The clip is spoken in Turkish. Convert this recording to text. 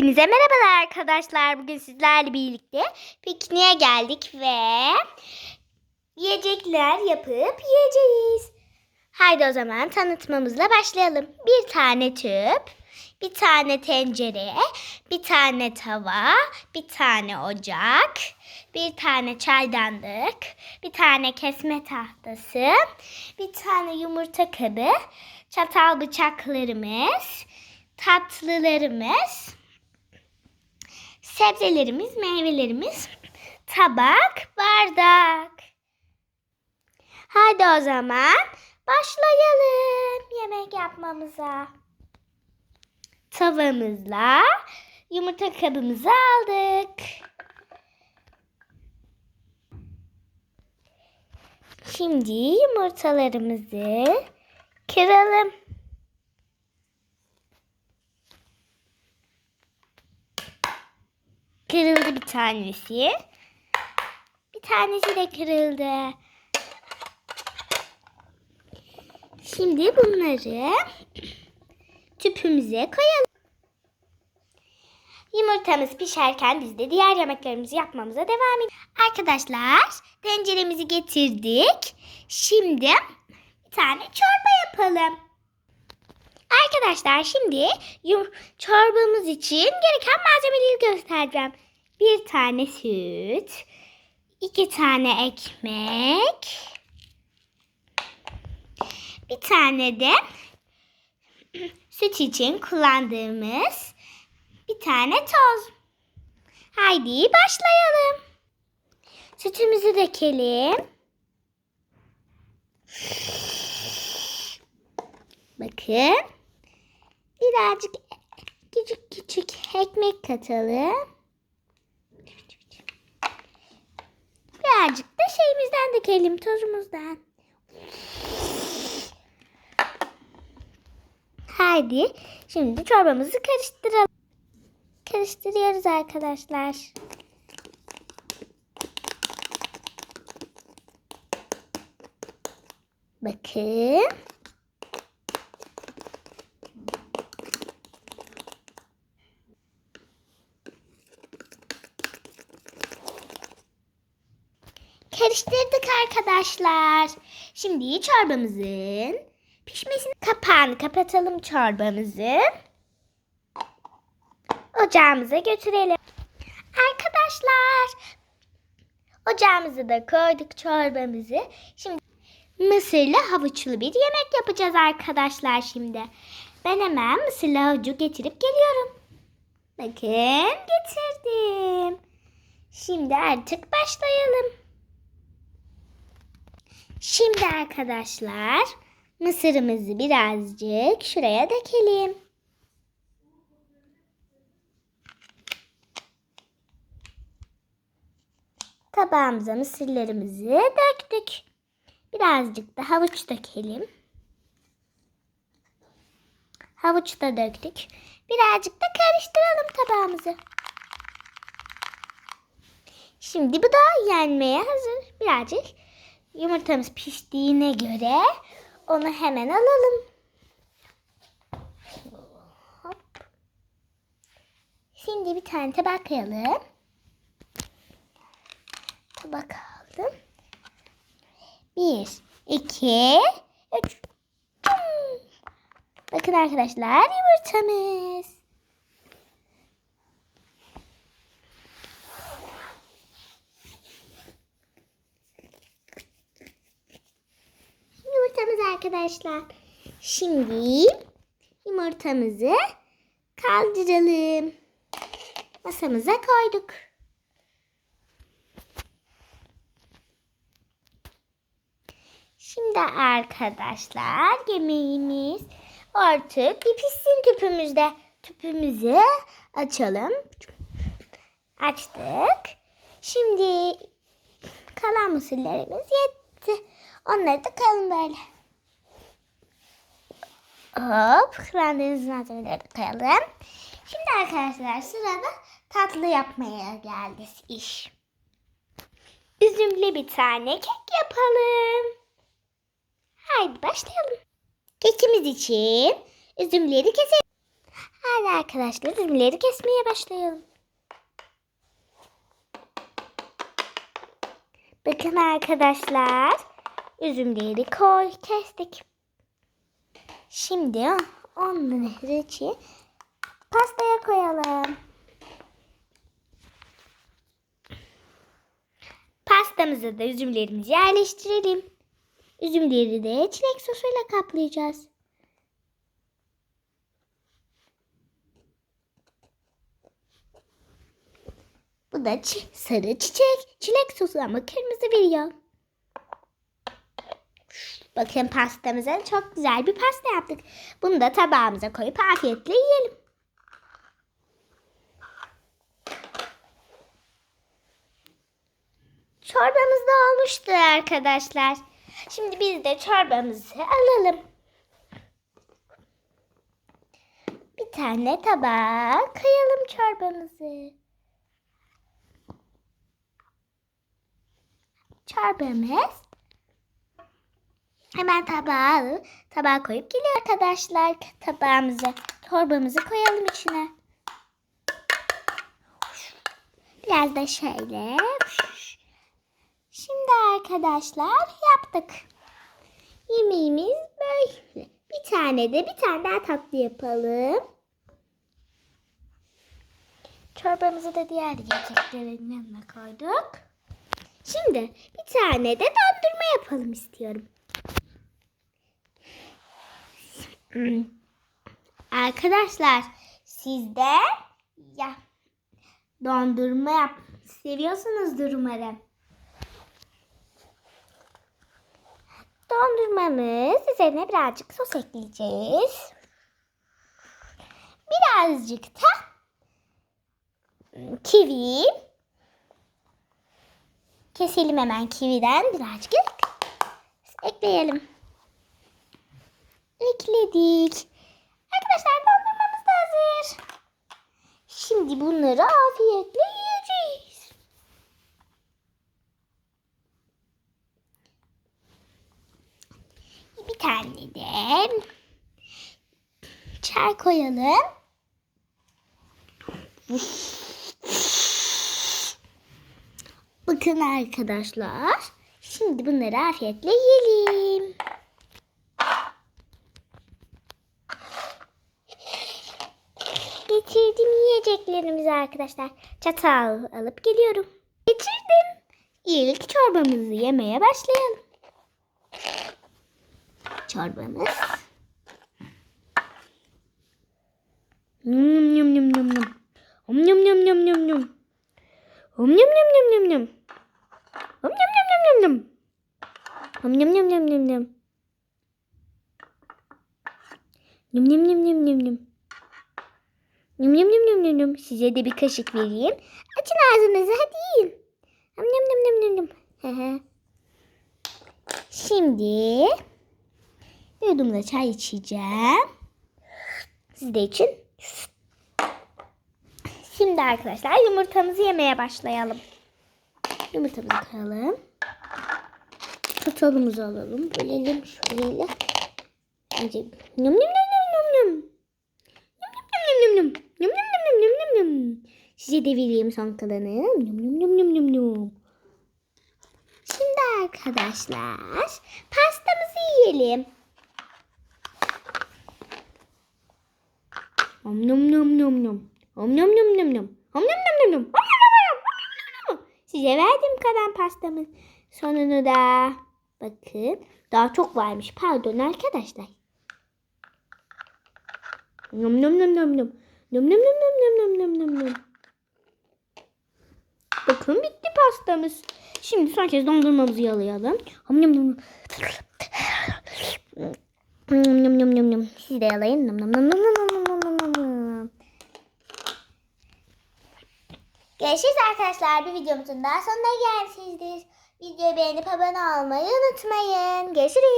Hepinize merhabalar arkadaşlar. Bugün sizlerle birlikte pikniğe geldik ve yiyecekler yapıp yiyeceğiz. Haydi o zaman tanıtmamızla başlayalım. Bir tane tüp, bir tane tencere, bir tane tava, bir tane ocak, bir tane çaydanlık, bir tane kesme tahtası, bir tane yumurta kabı, çatal bıçaklarımız, tatlılarımız, sebzelerimiz, meyvelerimiz, tabak, bardak. Hadi o zaman başlayalım yemek yapmamıza. Tavamızla yumurta kabımızı aldık. Şimdi yumurtalarımızı kıralım. Kırıldı bir tanesi. Bir tanesi de kırıldı. Şimdi bunları tüpümüze koyalım. Yumurtamız pişerken biz de diğer yemeklerimizi yapmamıza devam edelim. Arkadaşlar tenceremizi getirdik. Şimdi bir tane çorba yapalım. Arkadaşlar şimdi yum- çorbamız için gereken malzemeleri göstereceğim. Bir tane süt, iki tane ekmek, bir tane de süt için kullandığımız bir tane toz. Haydi başlayalım. Sütümüzü dökelim. Bakın. Birazcık küçük küçük ekmek katalım. Birazcık da şeyimizden dökelim tozumuzdan. Haydi şimdi çorbamızı karıştıralım. Karıştırıyoruz arkadaşlar. Bakın. Karıştırdık arkadaşlar. Şimdi çorbamızın pişmesini kapağını kapatalım çorbamızın. Ocağımıza götürelim. Arkadaşlar ocağımıza da koyduk çorbamızı. Şimdi mısırlı havuçlu bir yemek yapacağız arkadaşlar şimdi. Ben hemen mısırlı havucu getirip geliyorum. Bakın getirdim. Şimdi artık başlayalım. Şimdi arkadaşlar mısırımızı birazcık şuraya dökelim. Tabağımıza mısırlarımızı döktük. Birazcık da havuç dökelim. Havuç da döktük. Birazcık da karıştıralım tabağımızı. Şimdi bu da yenmeye hazır. Birazcık Yumurtamız piştiğine göre onu hemen alalım. Hop. Şimdi bir tane tabak koyalım. Tabak aldım. Bir, iki, üç. Bakın arkadaşlar yumurtamız. yumurtamız arkadaşlar. Şimdi yumurtamızı kaldıralım. Masamıza koyduk. Şimdi arkadaşlar yemeğimiz artık bir pişsin tüpümüzde. Tüpümüzü açalım. Açtık. Şimdi kalan mısırlarımız yetti. Onları da kalın böyle. Hop. Kıvandığımız malzemeleri koyalım. Şimdi arkadaşlar sırada tatlı yapmaya geldi iş. Üzümlü bir tane kek yapalım. Haydi başlayalım. Kekimiz için üzümleri keselim. Hadi arkadaşlar üzümleri kesmeye başlayalım. Bakın arkadaşlar. Üzümleri koy kestik. Şimdi onları içi pastaya koyalım. Pastamıza da üzümlerimizi yerleştirelim. Üzümleri de çilek sosuyla kaplayacağız. Bu da çi- sarı çiçek. Çilek sosu ama kırmızı veriyor. Bakın pastamıza çok güzel bir pasta yaptık. Bunu da tabağımıza koyup afiyetle yiyelim. Çorbamız da olmuştur arkadaşlar. Şimdi biz de çorbamızı alalım. Bir tane tabağa koyalım çorbamızı. Çorbamız hemen tabağa alıp tabağa koyup geliyor arkadaşlar tabağımıza. Çorbamızı koyalım içine. Biraz da şöyle. Şimdi arkadaşlar yaptık. Yemeğimiz böyle. Bir tane de bir tane daha tatlı yapalım. Çorbamızı da diğer yiyeceklerin yanına koyduk. Şimdi bir tane de dondurma yapalım istiyorum. Arkadaşlar siz de ya dondurma yap seviyorsunuzdur umarım. Dondurmamız üzerine birazcık sos ekleyeceğiz. Birazcık da kivi. Keselim hemen kividen birazcık ekleyelim. Ekledik. Arkadaşlar dondurmamız da hazır. Şimdi bunları afiyetle yiyeceğiz. Bir tane de çay koyalım. Bakın arkadaşlar. Şimdi bunları afiyetle yiyelim. Getirdim yiyeceklerimizi arkadaşlar. Çatal alıp geliyorum. Getirdim. İlk çorbamızı yemeye başlayalım. Çorbamız. Yum yum yum yum yum. Om yum yum yum yum yum. Om yum yum yum yum yum. Om yum yum yum yum yum. Om yum yum yum yum yum. Yum yum yum yum yum yum. Nüm nüm nüm nüm nüm nüm. Size de bir kaşık vereyim. Açın ağzınızı hadi yiyin. Nüm nüm nüm nüm nüm. Şimdi bir yudumla çay içeceğim. Siz de için. Şimdi arkadaşlar yumurtamızı yemeye başlayalım. Yumurtamızı kıralım. Çatalımızı alalım. Bölelim şöyle. Nüm nüm nüm. Yum yum yum yum yum yum. Size de vereyim son kalanı. Yum yum yum yum yum yum. Şimdi arkadaşlar pastamızı yiyelim. Om nom nom nom nom. Om nom nom nom nom. Om nom nom nom nom. Om nom nom nom. Om. Size verdim kalan pastamın sonunu da. Bakın daha çok varmış. Pardon arkadaşlar. Nom nom nom nom nom. Nöm nöm nöm nöm nöm nöm nöm nöm. Bakın bitti pastamız. Şimdi son kez dondurmamızı yalayalım. Ham nöm nöm. Nöm nöm nöm nöm nöm. Siz de yalayın. Nöm nöm nöm nöm nöm nöm. Görüşürüz arkadaşlar. Bir videomuzun daha sonuna gelmişizdir. Videoyu beğenip abone olmayı unutmayın. Görüşürüz.